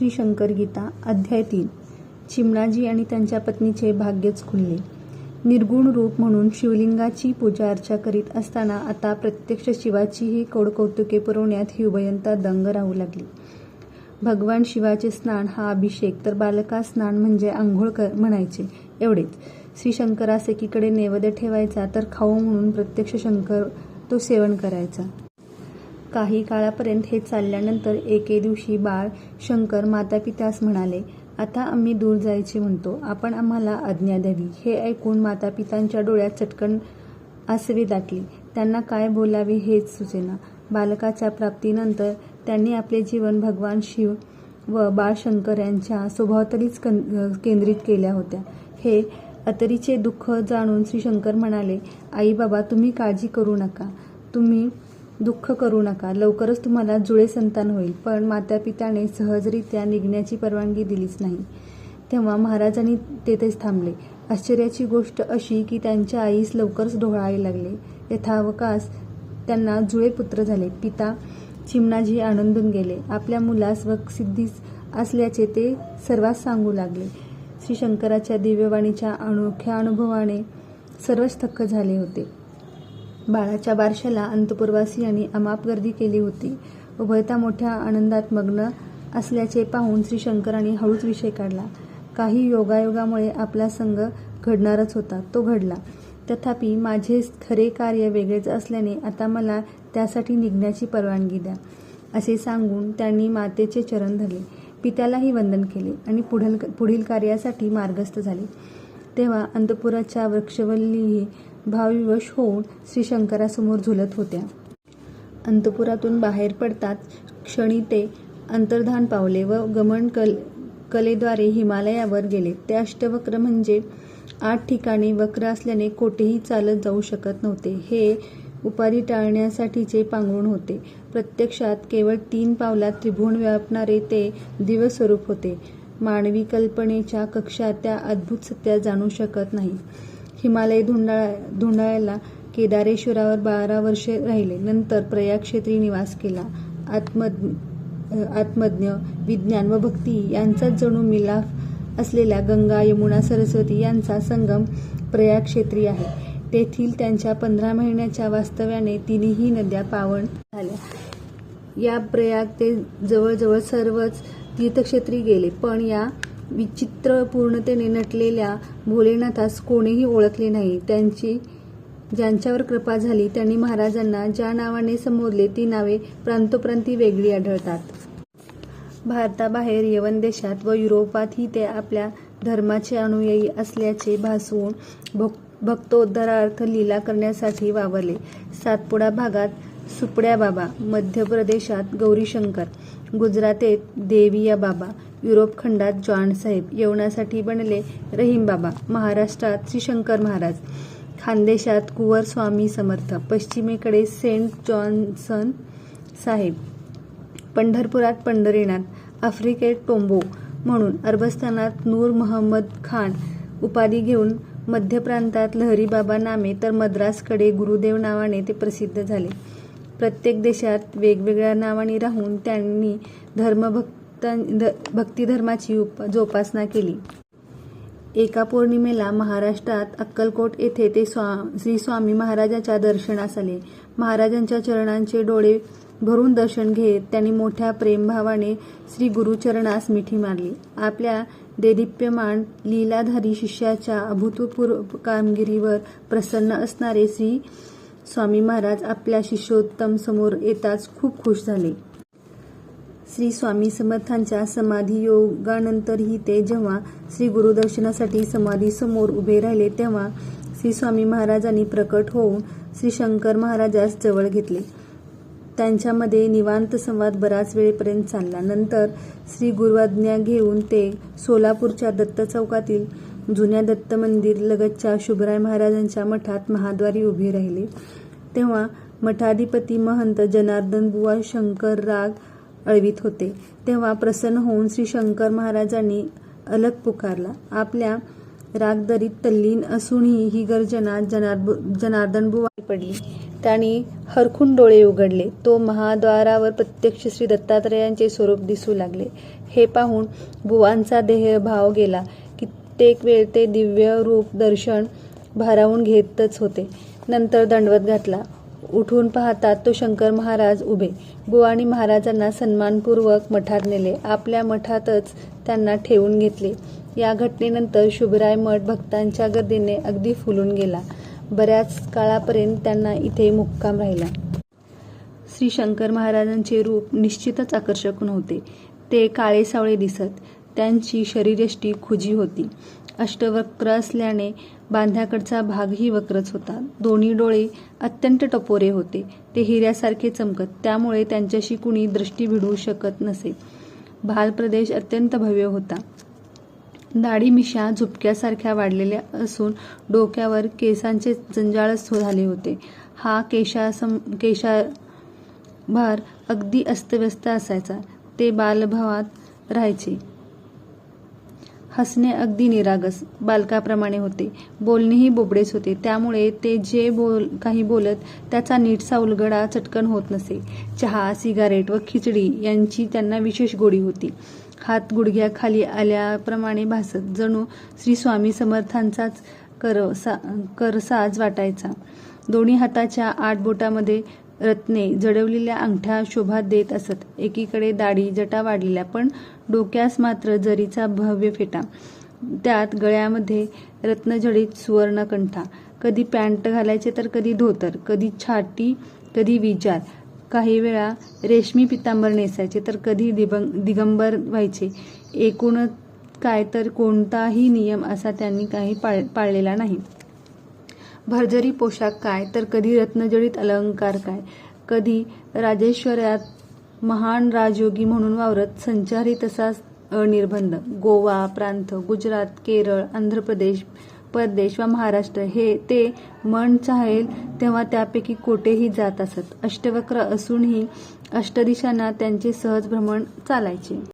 श्री शंकर गीता अध्याय तीन. चिमणाजी आणि त्यांच्या पत्नीचे भाग्यच खुलले. निर्गुण रूप म्हणून शिवलिंगाची पूजा अर्चा करीत असताना आता प्रत्यक्ष शिवाचीही कौडकौतुके पुरवण्यात ही उभयंता दंग राहू लागली. भगवान शिवाचे स्नान हा अभिषेक तर बालका स्नान म्हणजे आंघोळ कर म्हणायचे एवढेच. श्री शंकरास एकीकडे नैवेद्य ठेवायचा तर खाऊ म्हणून प्रत्यक्ष शंकर तो सेवन करायचा. काही काळापर्यंत हे चालल्यानंतर एके दिवशी बाळ शंकर मातापित्यास म्हणाले आता आम्ही दूर जायचे म्हणतो. आपण आम्हाला आज्ञा द्यावी. हे ऐकून मातापितांच्या डोळ्यात चटकन आसवे दाटली. त्यांना काय बोलावे हेच सुचेना. बालकाच्या प्राप्तीनंतर त्यांनी आपले जीवन भगवान शिव व बाळशंकर यांच्या स्वभावतरीच कन केंद्रित केल्या होत्या. हे अतरीचे दुःख जाणून श्री शंकर म्हणाले आई बाबा तुम्ही काळजी करू नका. तुम्ही दुःख करू नका. लवकरच तुम्हाला जुळे संतान होईल. पण मातापित्याने सहजरित्या निघण्याची परवानगी दिलीच नाही. तेव्हा महाराजांनी तेथेच थांबले. आश्चर्याची गोष्ट अशी की त्यांच्या आईस लवकरच डोळायला लागले. यथावकाश त्यांना जुळे पुत्र झाले. पिता चिमणाजी आनंदून गेले. आपल्या मुलास व सिद्धीस असल्याचे ते सर्वांस सांगू लागले. श्री शंकराच्या दिव्यवाणीच्या अनोख्या अनुभवाने सर्वच थक्क झाले होते. बाळाच्या बारशाला अंतपुरवासियांनी अमाप गर्दी केली होती. उभयता मोठ्या आनंदात मग्न असल्याचे पाहून श्री शंकरांनी हळूच विषय काढला. काही योगायोगामुळे आपला संघ घडणारच होता. तो घडला. तथापि माझे खरे कार्य वेगळेच असल्याने आता मला त्यासाठी निघण्याची परवानगी द्या असे सांगून त्यांनी मातेचे चरण धरले. पित्यालाही वंदन केले आणि पुढील पुढील कार्यासाठी मार्गस्थ झाले. तेव्हा अंतपुराच्या वृक्षवल्लीही भावविवश होऊन श्री शंकरासमोर झुलत होत्या. अंतपुरातून बाहेर पडतात क्षणी ते अंतर्धान पावले व गमन कल कलेद्वारे हिमालयावर गेले. ते अष्टवक्र म्हणजे आठ ठिकाणी वक्र असल्याने कोठेही चालत जाऊ शकत नव्हते. हे उपाधी टाळण्यासाठीचे पांघरुण होते. प्रत्यक्षात केवळ तीन पावलात त्रिभुवन व्यापणारे ते दिवस्वरूप होते. मानवी कल्पनेच्या कक्षा त्या अद्भुत सत्या जाणू शकत नाही. हिमालय धुंडाळा धुंडाळ्याला केदारेश्वरावर बारा वर्षे राहिले. नंतर प्रयाग क्षेत्री निवास केला. आत्म आत्मज्ञ विज्ञान व भक्ती यांचाच जणू मिलाफ असलेल्या गंगा यमुना सरस्वती यांचा संगम प्रयाग क्षेत्री आहे. तेथील त्यांच्या पंधरा महिन्याच्या वास्तव्याने तिन्ही नद्या पावन झाल्या. या प्रयाग ते जवळजवळ सर्वच तीर्थक्षेत्री गेले पण या विचित्र पूर्णतेने नटलेल्या भोलेनाथास कोणीही ओळखले नाही. त्यांची ज्यांच्यावर कृपा झाली त्यांनी महाराजांना ज्या नावाने संबोधले ती नावे प्रांतोप्रांती वेगळी आढळतात. भारताबाहेर यवन देशात व युरोपातही ते आपल्या धर्माचे अनुयायी असल्याचे भासवून भक भक्तोद्धारार्थ लीला करण्यासाठी वावरले. सातपुडा भागात सुपड्या बाबा मध्य प्रदेशात गौरीशंकर गुजरातेत देविया बाबा युरोप खंडात जॉन साहेब यवनासाठी बनले रहीमबाबा महाराष्ट्रात श्री शंकर महाराज. खानदेशात कुंवर स्वामी समर्थ पश्चिमेकडे सेंट जॉन्सन साहेब. पंढरपुरात पंढरीनाथ आफ्रिकेत टोंबो म्हणून अरबस्थानात नूर महम्मद खान उपाधी घेऊन मध्य प्रांतात लहरीबाबा नामे तर मद्रासकडे गुरुदेव नावाने ते प्रसिद्ध झाले. प्रत्येक देशात वेगवेगळ्या नावाने राहून त्यांनी धर्मभक्त भक्तिधर्माची उप जोपासना केली. एका पौर्णिमेला महाराष्ट्रात अक्कलकोट येथे ते स्वा श्री स्वामी महाराजांच्या दर्शनास आले. महाराजांच्या चरणांचे डोळे भरून दर्शन घेत त्यांनी मोठ्या प्रेमभावाने श्री गुरुचरणास मिठी मारली. आपल्या देदीप्यमान लीलाधारी शिष्याच्या अभूतपूर्व कामगिरीवर प्रसन्न असणारे श्री स्वामी महाराज आपल्या शिष्योत्तम समोर येताच खूप खुश झाले. श्री स्वामी समर्थांच्या समाधी योगानंतरही ते जेव्हा श्री गुरुदर्शनासाठी समाधीसमोर उभे राहिले तेव्हा श्री स्वामी महाराजांनी प्रकट होऊन श्री शंकर महाराजास जवळ घेतले. त्यांच्यामध्ये निवांत संवाद बराच वेळेपर्यंत चालला. नंतर श्री गुरुआज्ञा घेऊन ते सोलापूरच्या दत्त चौकातील जुन्या दत्त मंदिर लगतच्या शुभराय महाराजांच्या मठात महाद्वारी उभे राहिले. तेव्हा मठाधिपती महंत जनार्दन बुवा शंकर राग अळवीत होते. तेव्हा प्रसन्न होऊन श्री शंकर महाराजांनी अलग पुकारला. आपल्या रागदरीत तल्लीन असूनही ही गर्जना जनार्द जनार्दनबुवा पडली. त्यांनी हरखून डोळे उघडले. तो महाद्वारावर प्रत्यक्ष श्री दत्तात्रयांचे स्वरूप दिसू लागले. हे पाहून बुवांचा देहभाव गेला. कित्येक वेळ ते दिव्य रूप दर्शन भारावून घेतच होते. नंतर दंडवत घातला. उठून पाहतात तो शंकर महाराज उभे. बुवानी महाराजांना सन्मानपूर्वक मठात नेले. आपल्या मठातच त्यांना ठेवून घेतले. या घटनेनंतर शुभराय मठ भक्तांच्या गर्दीने अगदी फुलून गेला. बऱ्याच काळापर्यंत त्यांना इथे मुक्काम राहिला. श्री शंकर महाराजांचे रूप निश्चितच आकर्षक नव्हते. ते काळे सावळे दिसत. त्यांची शरीरयष्टी खुजी होती. अष्टवक्र असल्याने बांध्याकडचा भागही वक्रच होता. दोन्ही डोळे अत्यंत टपोरे होते. ते हिऱ्यासारखे चमकत त्यामुळे त्यांच्याशी कुणी दृष्टी भिडू शकत नसे. बालप्रदेश अत्यंत भव्य होता. दाढी मिशा झुपक्यासारख्या वाढलेल्या असून डोक्यावर केसांचे जंजाळच झाले होते. हा केशासम केशाभार अगदी अस्तव्यस्त असायचा. ते बालभावात राहायचे. हसणे अगदी निरागस बालकाप्रमाणे होते. बोलणेही बोबडेच होते. त्यामुळे ते जे बोल काही बोलत त्याचा नीटसा उलगडा चटकन होत नसे. चहा सिगारेट व खिचडी यांची त्यांना विशेष गोडी होती. हात गुडघ्याखाली आल्याप्रमाणे भासत. जणू श्री स्वामी समर्थांचाच करसा करसाज वाटायचा. दोन्ही हाताच्या आठ बोटामध्ये रत्ने जडवलेल्या अंगठ्या शोभा देत असत. एकीकडे दाढी जटा वाढलेल्या पण डोक्यास मात्र जरीचा भव्य फेटा. त्यात गळ्यामध्ये रत्नझडीत सुवर्णकंठा. कधी पॅन्ट घालायचे तर कधी धोतर कधी छाटी कधी विजार. काही वेळा रेशमी पितांबर नेसायचे तर कधी दिबंग दिगंबर व्हायचे. एकूणच काय तर कोणताही नियम असा त्यांनी काही पाळ पाळलेला नाही. भरजरी पोशाख काय? तर कधी रत्नजडित अलंकार काय? कधी राजेश्वरात महान राजयोगी म्हणून वावरत संचारी तसाच अनिर्बंध. गोवा प्रांत गुजरात केरळ आंध्र प्रदेश परदेश वा महाराष्ट्र हे ते मन चाहेल तेव्हा त्यापैकी कोठेही जात असत. अष्टवक्र असूनही अष्टदिशांना त्यांचे सहज भ्रमण चालायचे.